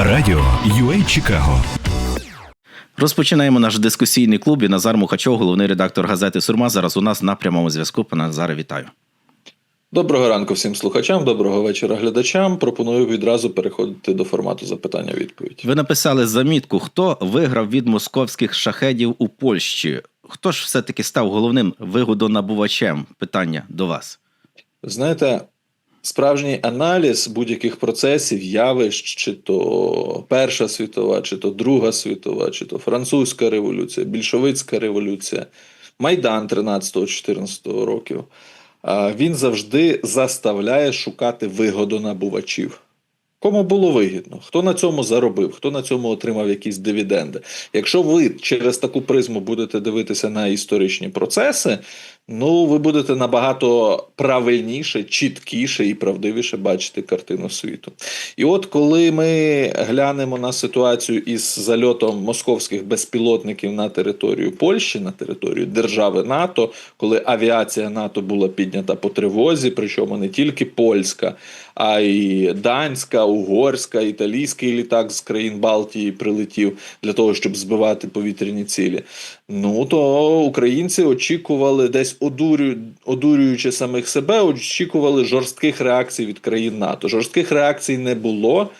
Радіо UA Чикаго. Розпочинаємо наш дискусійний клуб. І Назар Мухачов, головний редактор газети Сурма. Зараз у нас на прямому зв'язку. Пане Назаре, вітаю. Доброго ранку всім слухачам, доброго вечора глядачам. Пропоную відразу переходити до формату запитання-відповідь. Ви написали замітку, хто виграв від московських шахедів у Польщі. Хто ж все-таки став головним вигодонабувачем? Питання до вас. Знаєте, справжній аналіз будь-яких процесів, явищ, чи то Перша світова, чи то Друга світова, чи то Французька революція, більшовицька революція, Майдан 13-14 років. Він завжди заставляє шукати вигодонабувачів. Кому було вигідно, хто на цьому заробив, хто на цьому отримав якісь дивіденди. Якщо ви через таку призму будете дивитися на історичні процеси, ну ви будете набагато правильніше, чіткіше і правдивіше бачити картину світу. І от коли ми глянемо на ситуацію із зальотом московських безпілотників на територію Польщі, на територію держави НАТО, коли авіація НАТО була піднята по тривозі, причому не тільки польська, а й данська, угорська, італійський літак з країн Балтії прилетів для того, щоб збивати повітряні цілі. Ну то українці очікували десь одурю, одурюючи самих себе, очікували жорстких реакцій від країн НАТО. Жорстких реакцій не було.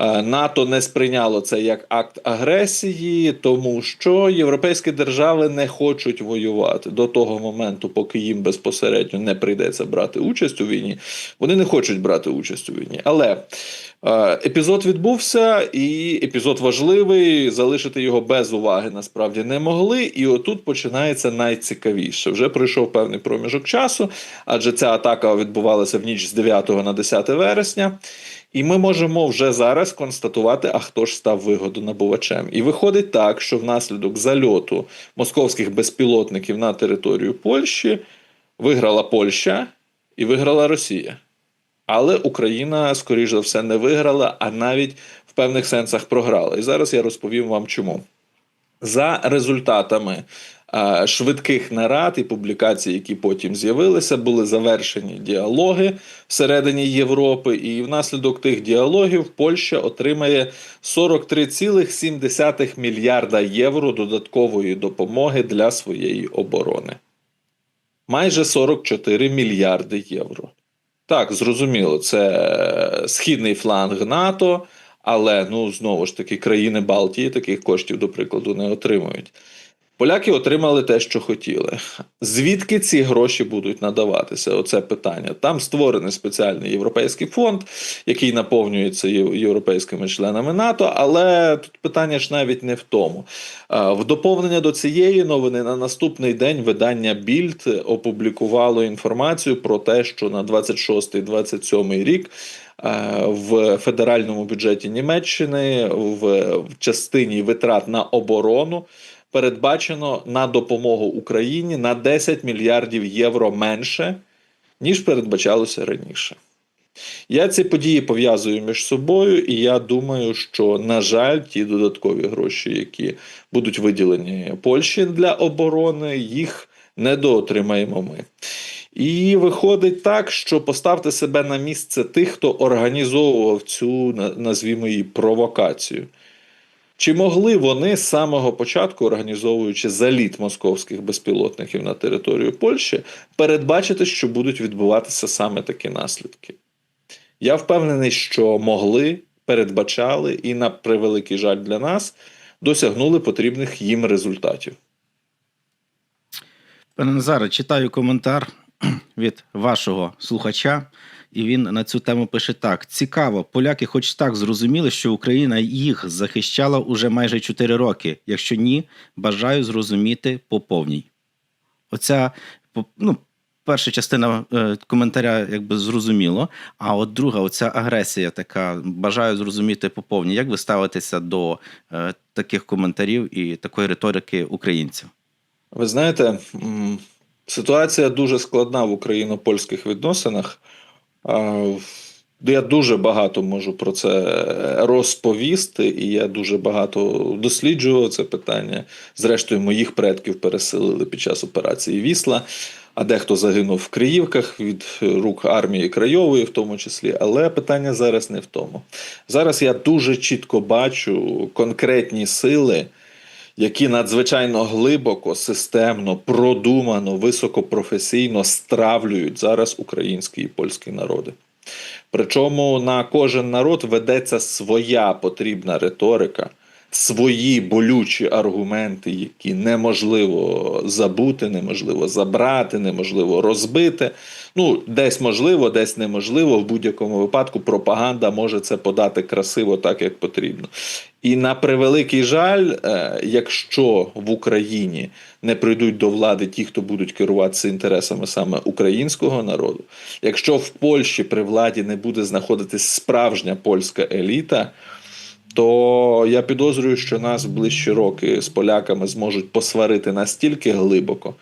Е, НАТО не сприйняло це як акт агресії, тому що європейські держави не хочуть воювати до того моменту, поки їм безпосередньо не прийдеться брати участь у війні. Вони не хочуть брати участь у війні. Але е, епізод відбувся, і епізод важливий. Залишити його без уваги насправді не могли. І отут починається найцікавіше. Вже пройшов певний проміжок часу, адже ця атака відбувалася в ніч з 9 на 10 вересня. І ми можемо вже зараз констатувати, а хто ж став вигодонабувачем. І виходить так, що внаслідок зальоту московських безпілотників на територію Польщі виграла Польща і виграла Росія. Але Україна, скоріш за все, не виграла, а навіть в певних сенсах програла. І зараз я розповім вам чому. За результатами швидких нарад і публікацій, які потім з'явилися, були завершені діалоги всередині Європи, і внаслідок тих діалогів Польща отримає 43,7 мільярда євро додаткової допомоги для своєї оборони. Майже 44 мільярди євро. Так, зрозуміло, це східний фланг НАТО, але ну знову ж таки країни Балтії таких коштів, до прикладу, не отримують. Поляки отримали те, що хотіли. Звідки ці гроші будуть надаватися? Оце питання. Там створений спеціальний європейський фонд, який наповнюється європейськими членами НАТО. Але тут питання ж навіть не в тому. В доповнення до цієї новини на наступний день видання Більд опублікувало інформацію про те, що на 26-27 рік. В федеральному бюджеті Німеччини в частині витрат на оборону передбачено на допомогу Україні на 10 мільярдів євро менше, ніж передбачалося раніше. Я ці події пов'язую між собою, і я думаю, що, на жаль, ті додаткові гроші, які будуть виділені Польщі для оборони, їх недоотримаємо ми. І виходить так, що поставте себе на місце тих, хто організовував цю, назвімо її, провокацію. Чи могли вони з самого початку, організовуючи заліт московських безпілотників на територію Польщі, передбачити, що будуть відбуватися саме такі наслідки? Я впевнений, що могли, передбачали і, на превеликий жаль для нас, досягнули потрібних їм результатів. Пане Назаре, читаю коментар від вашого слухача, і він на цю тему пише так: цікаво, поляки, хоч так зрозуміли, що Україна їх захищала уже майже 4 роки. Якщо ні, бажаю зрозуміти по повній. Оця ну, перша частина е, коментаря, якби зрозуміло. А от друга, оця агресія, така бажаю зрозуміти по повній. Як ви ставитеся до е, таких коментарів і такої риторики українців? Ви знаєте, ситуація дуже складна в україно-польських відносинах. А, Я дуже багато можу про це розповісти, і я дуже багато досліджував це питання. Зрештою, моїх предків переселили під час операції Вісла. а дехто загинув в Криївках від рук армії Крайової, в тому числі. Але питання зараз не в тому. Зараз я дуже чітко бачу конкретні сили, які надзвичайно глибоко, системно, продумано, високопрофесійно стравлюють зараз український і польський народи. Причому на кожен народ ведеться своя потрібна риторика, свої болючі аргументи, які неможливо забути, неможливо забрати, неможливо розбити. Ну, десь можливо, десь неможливо. В будь-якому випадку пропаганда може це подати красиво, так як потрібно. І на превеликий жаль, е, якщо в Україні не прийдуть до влади ті, хто будуть керуватися інтересами саме українського народу, якщо в Польщі при владі не буде знаходитись справжня польська еліта, то я підозрюю, що нас в ближчі роки з поляками зможуть посварити настільки глибоко,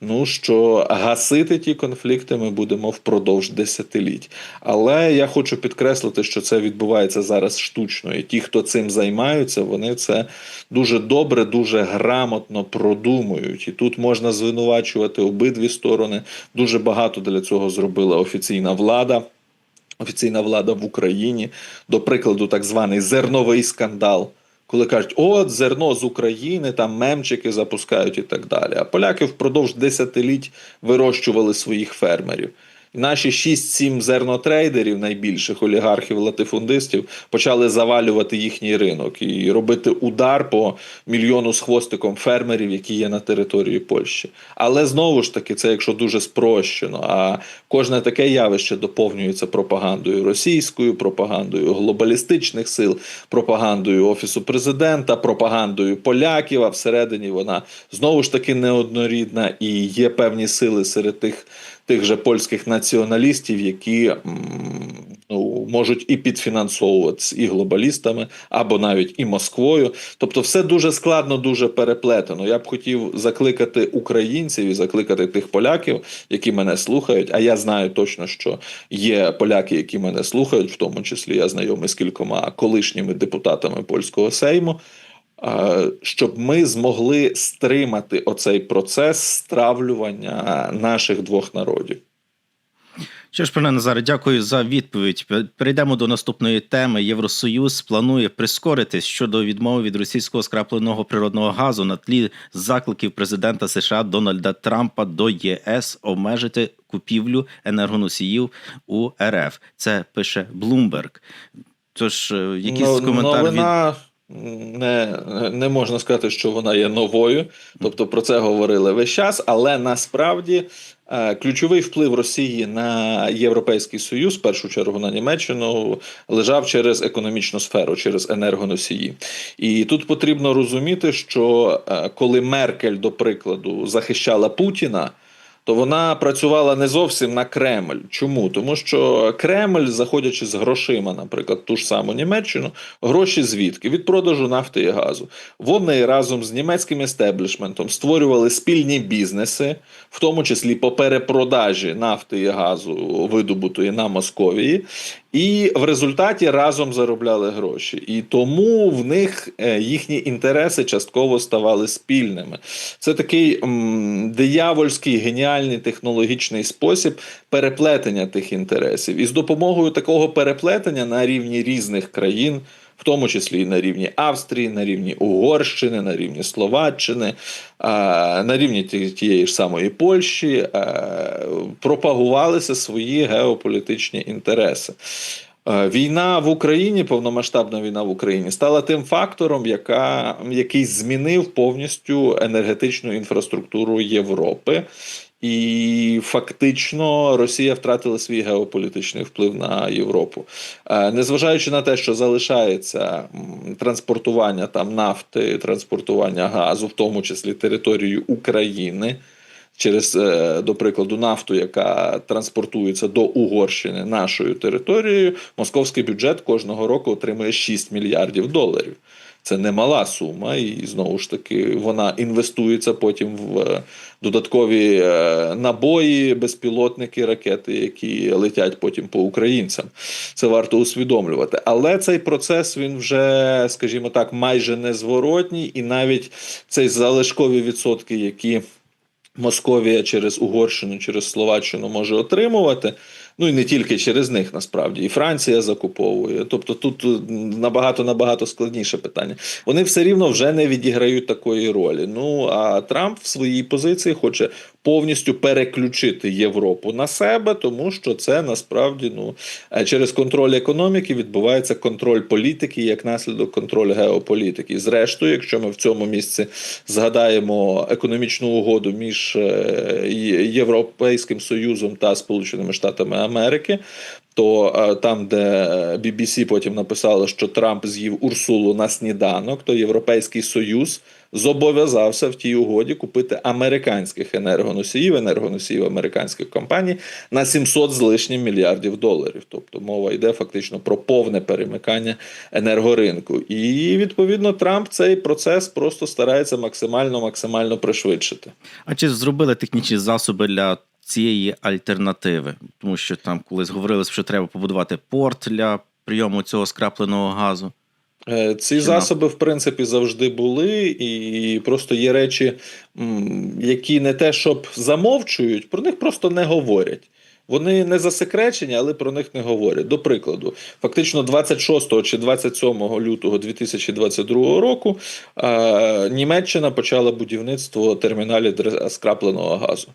ну що гасити ті конфлікти ми будемо впродовж десятиліть. Але я хочу підкреслити, що це відбувається зараз штучно, і ті, хто цим займаються, вони це дуже добре, дуже грамотно продумують. І тут можна звинувачувати обидві сторони. Дуже багато для цього зробила офіційна влада. Офіційна влада в Україні, до прикладу, так званий зерновий скандал, коли кажуть, от зерно з України, там мемчики запускають і так далі. А поляки впродовж десятиліть вирощували своїх фермерів. І наші 6-7 зернотрейдерів, найбільших олігархів, латифундистів, почали завалювати їхній ринок і робити удар по мільйону з хвостиком фермерів, які є на території Польщі. Але знову ж таки, це якщо дуже спрощено. А кожне таке явище доповнюється пропагандою російською, пропагандою глобалістичних сил, пропагандою офісу президента, пропагандою поляків. А всередині вона знову ж таки неоднорідна і є певні сили серед тих тих же польських націоналістів, які ну, можуть і підфінансовуватися і глобалістами, або навіть і Москвою. Тобто, все дуже складно, дуже переплетено. Я б хотів закликати українців і закликати тих поляків, які мене слухають. А я знаю точно, що є поляки, які мене слухають, в тому числі я знайомий з кількома колишніми депутатами польського сейму. Щоб ми змогли стримати оцей процес стравлювання наших двох народів. Що ж, пане Назаре, дякую за відповідь. Перейдемо до наступної теми. Євросоюз планує прискоритись щодо відмови від російського скрапленого природного газу на тлі закликів президента США Дональда Трампа до ЄС обмежити купівлю енергоносіїв у РФ. Це пише Блумберг. Тож, е, якийсь Ну, коментар від новина не, не можна сказати, що вона є новою. Тобто про це говорили весь час, але насправді е, ключовий вплив Росії на Європейський Союз, в першу чергу на Німеччину, лежав через економічну сферу, через енергоносії. І тут потрібно розуміти, що е, коли Меркель, до прикладу, захищала Путіна. То вона працювала не зовсім на Кремль. Чому? Тому що Кремль, заходячи з грошима, наприклад, ту ж саму Німеччину, гроші звідки? Від продажу нафти і газу. Вони разом з німецьким естеблішментом створювали спільні бізнеси, в тому числі по перепродажі нафти і газу, видобутої на Московії. І в результаті разом заробляли гроші, і тому в них е, їхні інтереси частково ставали спільними. Це такий м, диявольський геніальний технологічний спосіб переплетення тих інтересів. І з допомогою такого переплетення на рівні різних країн. Тому числі і на рівні Австрії, на рівні Угорщини, на рівні Словаччини, на рівні ті- тієї ж самої Польщі пропагувалися свої геополітичні інтереси. Війна в Україні, повномасштабна війна в Україні, стала тим фактором, яка, який змінив повністю енергетичну інфраструктуру Європи. І фактично Росія втратила свій геополітичний вплив на Європу, Е, незважаючи на те, що залишається транспортування там нафти, транспортування газу, в тому числі територією України. Через, е, до прикладу, нафту, яка транспортується до Угорщини нашою територією, московський бюджет кожного року отримує 6 мільярдів доларів. Це немала сума, і знову ж таки вона інвестується потім в е, додаткові е, набої, безпілотники, ракети, які летять потім по українцям. Це варто усвідомлювати. Але цей процес він вже, скажімо так, майже незворотній, і навіть цей залишкові відсотки, які Московія через Угорщину, через Словаччину може отримувати. Ну і не тільки через них насправді, і Франція закуповує. Тобто тут набагато набагато складніше питання. Вони все рівно вже не відіграють такої ролі. Ну а Трамп в своїй позиції хоче повністю переключити Європу на себе, тому що це насправді ну е, через контроль економіки відбувається контроль політики, як наслідок контроль геополітики. Зрештою, якщо ми в цьому місці згадаємо економічну угоду між е, Європейським Союзом та Сполученими Штатами Америки. То е, там, де BBC потім написало, що Трамп з'їв Урсулу на сніданок, то Європейський Союз зобов'язався в тій угоді купити американських енергоносіїв, енергоносіїв американських компаній на 700 з лишнім мільярдів доларів. Тобто мова йде фактично про повне перемикання енергоринку. І відповідно Трамп цей процес просто старається максимально максимально пришвидшити. А чи зробили технічні засоби для цієї альтернативи? Тому що там колись говорили, що треба побудувати порт для прийому цього скрапленого газу. Е, Ці засоби, в принципі, завжди були, і просто є речі, які не те, щоб замовчують, про них просто не говорять. Вони не засекречені, але про них не говорять. До прикладу, фактично 26 чи 27 лютого 2022 року е, Німеччина почала будівництво терміналів скрапленого газу.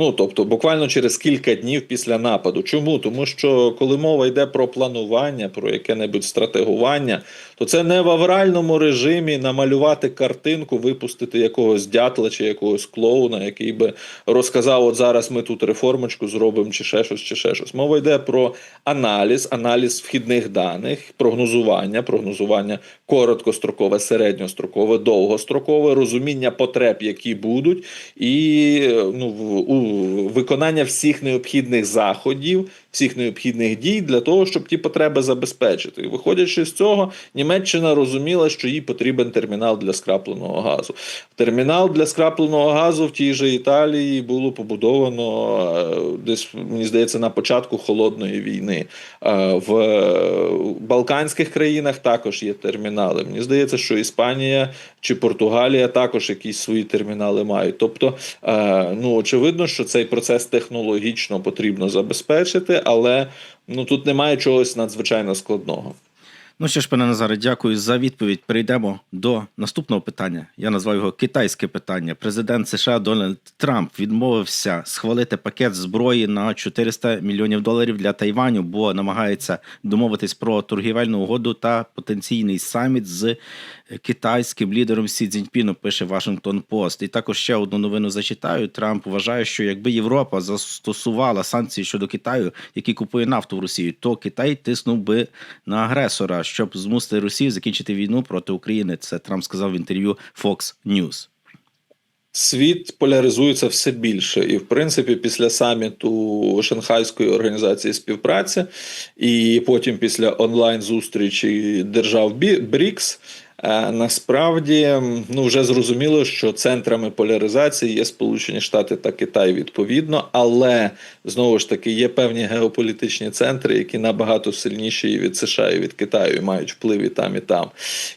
Ну, тобто, буквально через кілька днів після нападу. Чому? Тому що коли мова йде про планування, про яке-небудь стратегування, то це не в авральному режимі намалювати картинку, випустити якогось дятла чи якогось клоуна, який би розказав: от зараз ми тут реформочку зробимо, чи ще щось, чи ще щось. Мова йде про аналіз, аналіз вхідних даних, прогнозування, прогнозування короткострокове, середньострокове, довгострокове, розуміння потреб, які будуть, і ну, у виконання всіх необхідних заходів, всіх необхідних дій для того, щоб ті потреби забезпечити. І виходячи з цього, Німеччина розуміла, що їй потрібен термінал для скрапленого газу. Термінал для скрапленого газу в тій же Італії було побудовано е, десь, мені здається, на початку холодної війни. Е, в Балканських країнах також є термінали. Мені здається, що Іспанія чи Португалія також якісь свої термінали мають. Тобто, е, ну очевидно, що цей процес технологічно потрібно забезпечити, але ну тут немає чогось надзвичайно складного. Ну що ж, пане Назаре, дякую за відповідь. Перейдемо до наступного питання. Я назвав його китайське питання. Президент США Дональд Трамп відмовився схвалити пакет зброї на 400 мільйонів доларів для Тайваню, бо намагається домовитись про торгівельну угоду та потенційний саміт з китайським лідером Сі Цзіньпіном, пише Вашингтон Пост. І також ще одну новину зачитаю. Трамп вважає, що якби Європа застосувала санкції щодо Китаю, який купує нафту в Росії, то Китай тиснув би на агресора, щоб змусити Росію закінчити війну проти України. Це Трамп сказав в інтерв'ю Fox News. Світ поляризується все більше, і в принципі, після саміту Шанхайської організації співпраці, і потім після онлайн зустрічі держав БРІКС, насправді ну вже зрозуміло, що центрами поляризації є Сполучені Штати та Китай відповідно, але знову ж таки є певні геополітичні центри, які набагато сильніші і від США і від Китаю і мають вплив і там і там.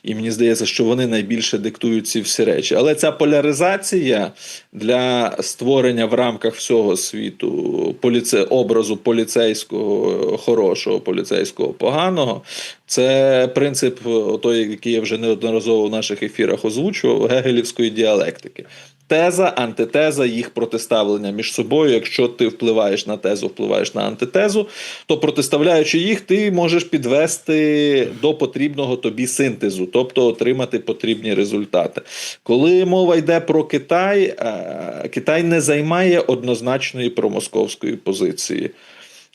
І мені здається, що вони найбільше диктують ці всі речі. Але ця поляризація для створення в рамках всього світу поліце... образу поліцейського хорошого, поліцейського поганого. Це принцип, той, який я вже неодноразово в наших ефірах озвучував, гегелівської діалектики. Теза, антитеза, їх протиставлення між собою. Якщо ти впливаєш на тезу, впливаєш на антитезу, то протиставляючи їх, ти можеш підвести до потрібного тобі синтезу, тобто отримати потрібні результати. Коли мова йде про Китай, е, Китай не займає однозначної промосковської позиції.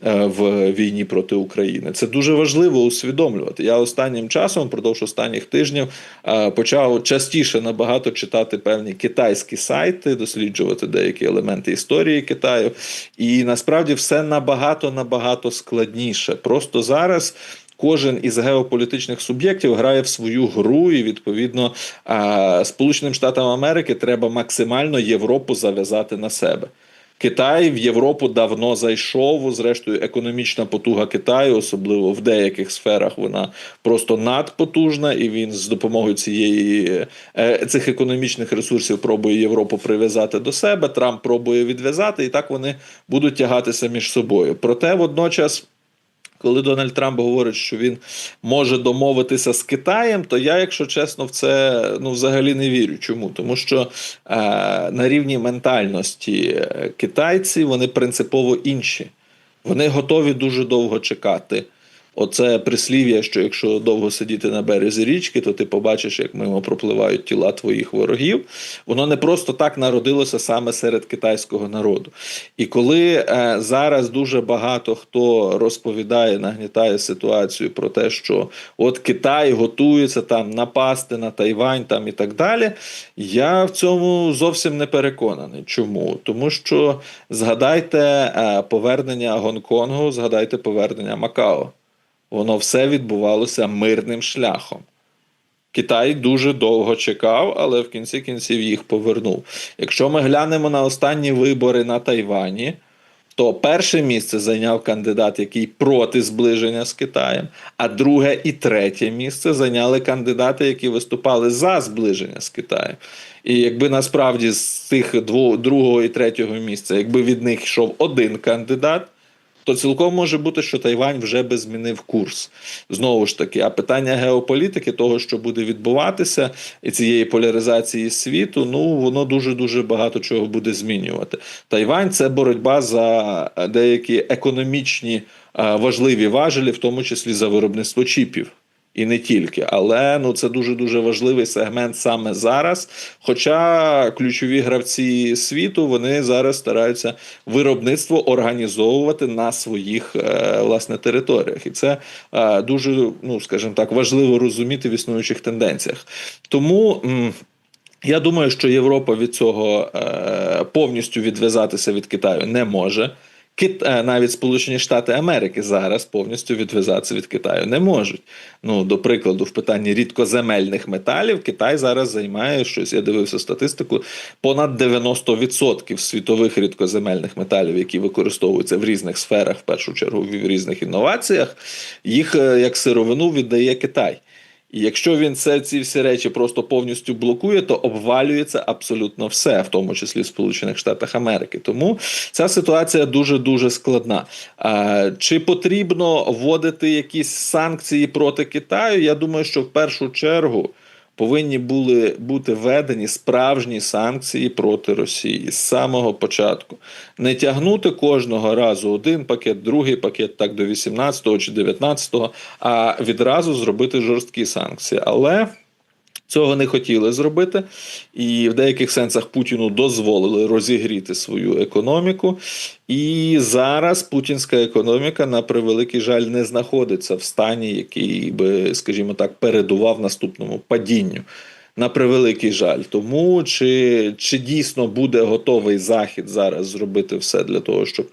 Е, в війні проти України. Це дуже важливо усвідомлювати. Я останнім часом, впродовж останніх тижнів, е, почав частіше набагато читати певні китайські сайти, досліджувати деякі елементи історії Китаю. І насправді все набагато набагато складніше. Просто зараз. Кожен із геополітичних суб'єктів грає в свою гру, і відповідно Сполученим Штатам Америки треба максимально Європу зав'язати на себе. Китай в Європу давно зайшов. Зрештою, економічна потуга Китаю, особливо в деяких сферах, вона просто надпотужна, і він з допомогою цієї е, цих економічних ресурсів пробує Європу прив'язати до себе. Трамп пробує відв'язати, і так вони будуть тягатися між собою. Проте водночас. Коли Дональд Трамп говорить, що він може домовитися з Китаєм, то я, якщо чесно, в це ну взагалі не вірю. Чому? Тому що е, на рівні ментальності е, китайці вони принципово інші. Вони готові дуже довго чекати. Оце прислів'я, що якщо довго сидіти на березі річки, то ти побачиш, як мимо пропливають тіла твоїх ворогів. Воно не просто так народилося саме серед китайського народу. І коли е, зараз дуже багато хто розповідає, нагнітає ситуацію про те, що от Китай готується там напасти на Тайвань там і так далі, я в цьому зовсім не переконаний. Чому? Тому що згадайте е, повернення Гонконгу, згадайте повернення Макао. Воно все відбувалося мирним шляхом. Китай дуже довго чекав, але в кінці кінців їх повернув. Якщо ми глянемо на останні вибори на Тайвані, то перше місце зайняв кандидат, який проти зближення з Китаєм, а друге і третє місце зайняли кандидати, які виступали за зближення з Китаєм. І якби насправді з цих двох, другого і третього місця, якби від них йшов один кандидат, то цілком може бути, що Тайвань вже би змінив курс. Знову ж таки, а питання геополітики, того, що буде відбуватися, і цієї поляризації світу, ну воно дуже дуже багато чого буде змінювати. Тайвань це боротьба за деякі економічні е, важливі важелі, в тому числі за виробництво чіпів. І не тільки, але ну це дуже дуже важливий сегмент саме зараз. Хоча ключові гравці світу вони зараз стараються виробництво організовувати на своїх е, власне територіях, і це е, дуже, ну скажімо так, важливо розуміти в існуючих тенденціях. Тому. я думаю, що Європа від цього е, повністю відв'язатися від Китаю не може. Кит, е, навіть Сполучені Штати Америки зараз повністю відв'язатися від Китаю не можуть. Ну, до прикладу, в питанні рідкоземельних металів Китай зараз займає щось. Я дивився статистику. Понад 90% світових рідкоземельних металів, які використовуються в різних сферах, в першу чергу в різних інноваціях, їх е, як сировину віддає Китай. І якщо він це ці всі речі просто повністю блокує, то обвалюється абсолютно все, в тому числі в Сполучених Штатах Америки. Тому ця ситуація дуже дуже складна. Чи потрібно вводити якісь санкції проти Китаю? Я думаю, що в першу чергу. Повинні були бути введені справжні санкції проти Росії з самого початку. Не тягнути кожного разу один пакет, другий пакет, так до 18-го чи 19-го, а відразу зробити жорсткі санкції. Але Цього не хотіли зробити, і в деяких сенсах Путіну дозволили розігріти свою економіку. І зараз путінська економіка, на превеликий жаль, не знаходиться в стані, який би, скажімо так, передував наступному падінню. На превеликий жаль. Тому чи, чи дійсно буде готовий захід зараз зробити все для того, щоб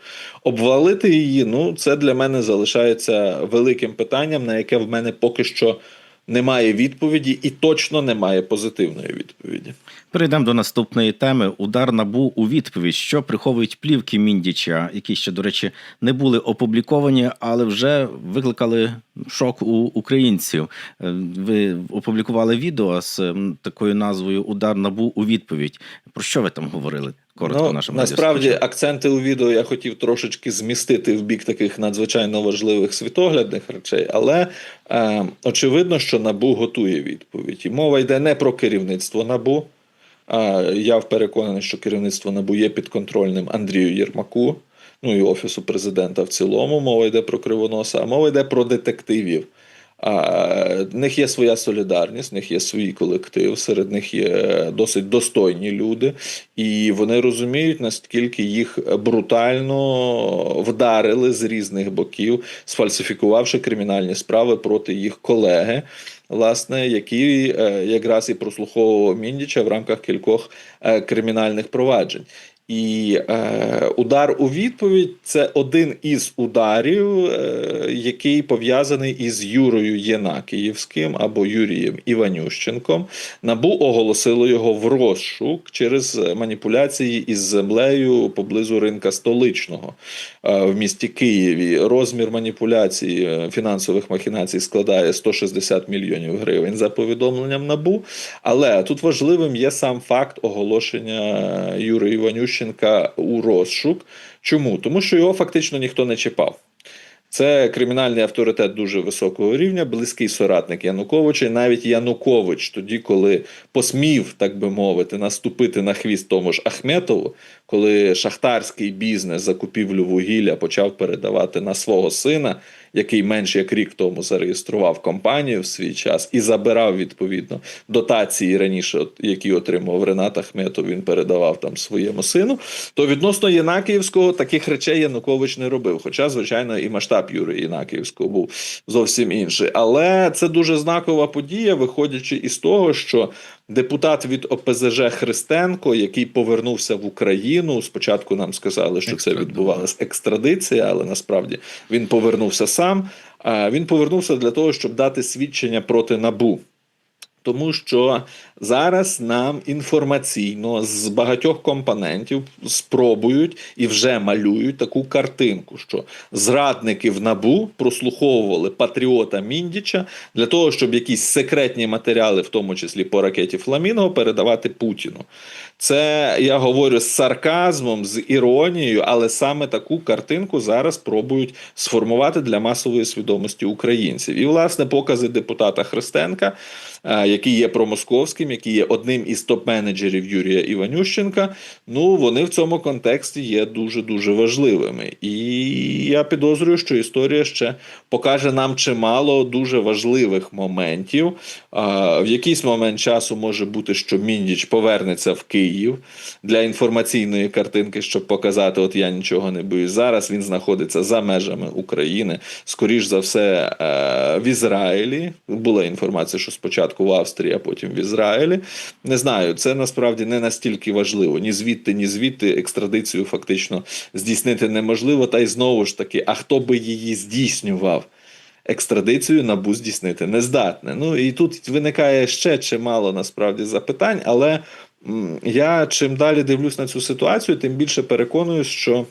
обвалити її? Ну, це для мене залишається великим питанням, на яке в мене поки що немає відповіді, і точно немає позитивної відповіді. Перейдемо до наступної теми. Удар набу у відповідь, що приховують плівки Міндіча, які ще, до речі, не були опубліковані, але вже викликали шок у українців. Е, Ви опублікували відео з такою назвою Удар набу у відповідь. Про що ви там говорили? Коротко ну, нашим насправді акценти у відео я хотів трошечки змістити в бік таких надзвичайно важливих світоглядних речей, але е, очевидно, що набу готує відповідь. І мова йде не про керівництво набу. А я переконаний, що керівництво НАБУ є підконтрольним Андрію Єрмаку, ну і офісу президента в цілому. Мова йде про кривоноса, а мова йде про детективів. А, в них є своя солідарність, в них є свій колектив, серед них є досить достойні люди, і вони розуміють, наскільки їх брутально вдарили з різних боків, сфальсифікувавши кримінальні справи проти їх колеги власне, який е, якраз і прослуховував Міндіча в рамках кількох е, кримінальних проваджень. І е, удар у відповідь це один із ударів, е, який пов'язаний із Юрою Єнакіївським або Юрієм Іванющенком. Набу оголосило його в розшук через маніпуляції із землею поблизу ринка столичного е, в місті Києві. Розмір маніпуляцій е, фінансових махінацій складає 160 мільйонів гривень за повідомленням набу. Але тут важливим є сам факт оголошення Юри Іванющенка у розшук. Чому? Тому що його фактично ніхто не чіпав. Це кримінальний авторитет дуже високого рівня, близький соратник Януковича. І навіть Янукович, тоді, коли посмів, так би мовити, наступити на хвіст тому ж Ахметову, коли шахтарський бізнес закупівлю вугілля почав передавати на свого сина, який менш як рік тому зареєстрував компанію в свій час і забирав відповідно дотації раніше, які отримав Ренат Ахметов, він передавав там своєму сину. То відносно Єнакіївського таких речей Янукович не робив. Хоча, звичайно, і масштаб Юрія Єнакіївського був зовсім інший. Але це дуже знакова подія, виходячи із того, що депутат від ОПЗЖ Христенко, який повернувся в Україну, спочатку нам сказали, що це відбувалася екстрадиція, але насправді він повернувся сам. Він повернувся для того, щоб дати свідчення проти набу. Тому що зараз нам інформаційно з багатьох компонентів спробують і вже малюють таку картинку, що зрадники в набу прослуховували патріота Міндіча для того, щоб якісь секретні матеріали, в тому числі по ракеті Фламінго, передавати Путіну. Це я говорю з сарказмом, з іронією, але саме таку картинку зараз пробують сформувати для масової свідомості українців. І, власне, покази депутата Христенка, е, який є промосковським, який є одним із топ-менеджерів Юрія Іванющенка. Ну вони в цьому контексті є дуже дуже важливими. І я підозрюю, що історія ще покаже нам чимало дуже важливих моментів. В якийсь момент часу може бути, що Міндіч повернеться в Київ для інформаційної картинки, щоб показати, от я нічого не боюсь. Зараз він знаходиться за межами України. Скоріш за все, е, в Ізраїлі була інформація, що спочатку в Австрії, а потім в Ізраїлі. Не знаю, це насправді не настільки важливо. Ні звідти, ні звідти екстрадицію фактично здійснити неможливо. Та й знову ж таки, а хто би її здійснював? Екстрадицію набу здійснити не здатне. Ну і тут виникає ще чимало насправді запитань, але я чим далі дивлюсь на цю ситуацію, тим більше переконуюсь, що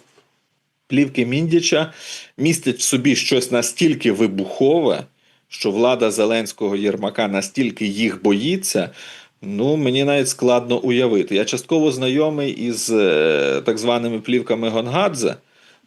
плівки Міндіча містять в собі щось настільки вибухове, що влада Зеленського Єрмака настільки їх боїться. Ну, мені навіть складно уявити. Я частково знайомий із е, так званими плівками Гонгадзе,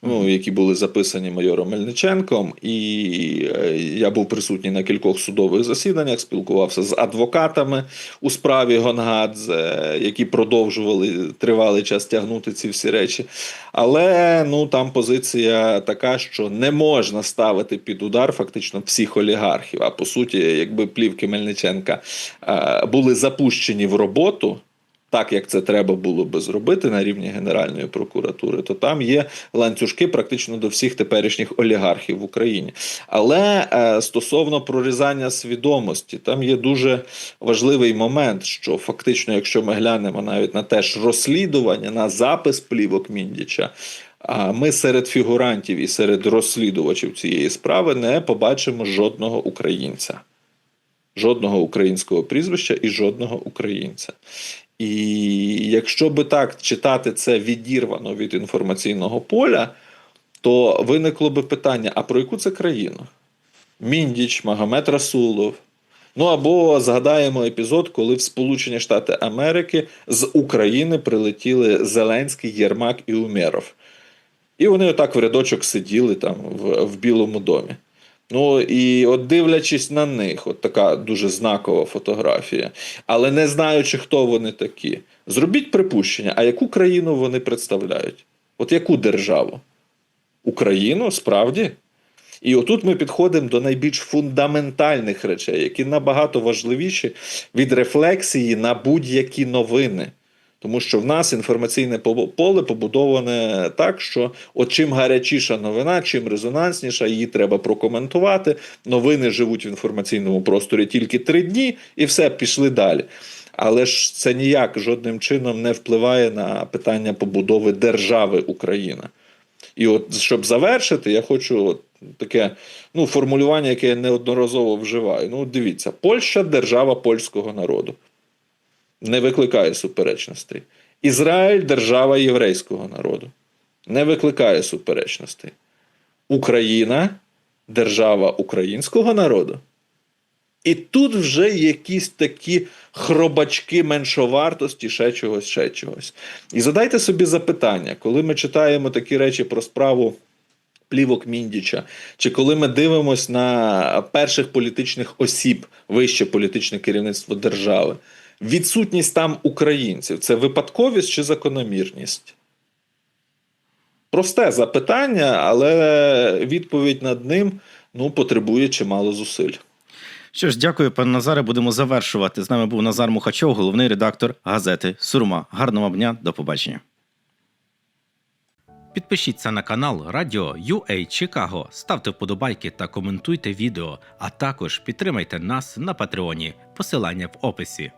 ну, які були записані майором Мельниченком, і е, я був присутній на кількох судових засіданнях, спілкувався з адвокатами у справі Гонгадзе, які продовжували тривалий час тягнути ці всі речі. Але ну там позиція така, що не можна ставити під удар фактично всіх олігархів. А по суті, якби плівки Мельниченка е, були запущені в роботу. Так як це треба було би зробити на рівні Генеральної прокуратури, то там є ланцюжки практично до всіх теперішніх олігархів в Україні. Але е, стосовно прорізання свідомості, там є дуже важливий момент, що фактично, якщо ми глянемо навіть на те ж розслідування, на запис плівок Міндіча, а ми серед фігурантів і серед розслідувачів цієї справи не побачимо жодного українця. Жодного українського прізвища і жодного українця. І якщо би так читати це відірвано від інформаційного поля, то виникло би питання: а про яку це країну? Міндіч, Магомед Расулов. Ну або згадаємо епізод, коли в Сполучені Штати Америки з України прилетіли Зеленський, Єрмак і Умєров. І вони отак в рядочок сиділи там в, в Білому домі. Ну і от дивлячись на них, от така дуже знакова фотографія, але не знаючи, хто вони такі, зробіть припущення, а яку країну вони представляють? От яку державу? Україну справді? І отут ми підходимо до найбільш фундаментальних речей, які набагато важливіші від рефлексії на будь-які новини. Тому що в нас інформаційне по- поле побудоване так, що от чим гарячіша новина, чим резонансніша, її треба прокоментувати. Новини живуть в інформаційному просторі тільки три дні, і все пішли далі. Але ж це ніяк жодним чином не впливає на питання побудови держави Україна. І от щоб завершити, я хочу от таке ну, формулювання, яке я неодноразово вживаю. Ну, дивіться, Польща держава польського народу. Не викликає суперечностей. Ізраїль держава єврейського народу. Не викликає суперечностей. Україна держава українського народу. І тут вже якісь такі хробачки меншовартості, ще чогось, ще чогось. І задайте собі запитання, коли ми читаємо такі речі про справу плівок Міндіча, чи коли ми дивимося на перших політичних осіб, вище політичне керівництво держави, відсутність там українців це випадковість чи закономірність? Просте запитання, але відповідь над ним ну, потребує чимало зусиль. Що ж, дякую, пане Назаре. Будемо завершувати. З нами був Назар Мухачов, головний редактор газети Сурма. Гарного дня, до побачення. Підпишіться на канал Радіо UA Чикаго, ставте вподобайки та коментуйте відео, а також підтримайте нас на Патреоні. Посилання в описі.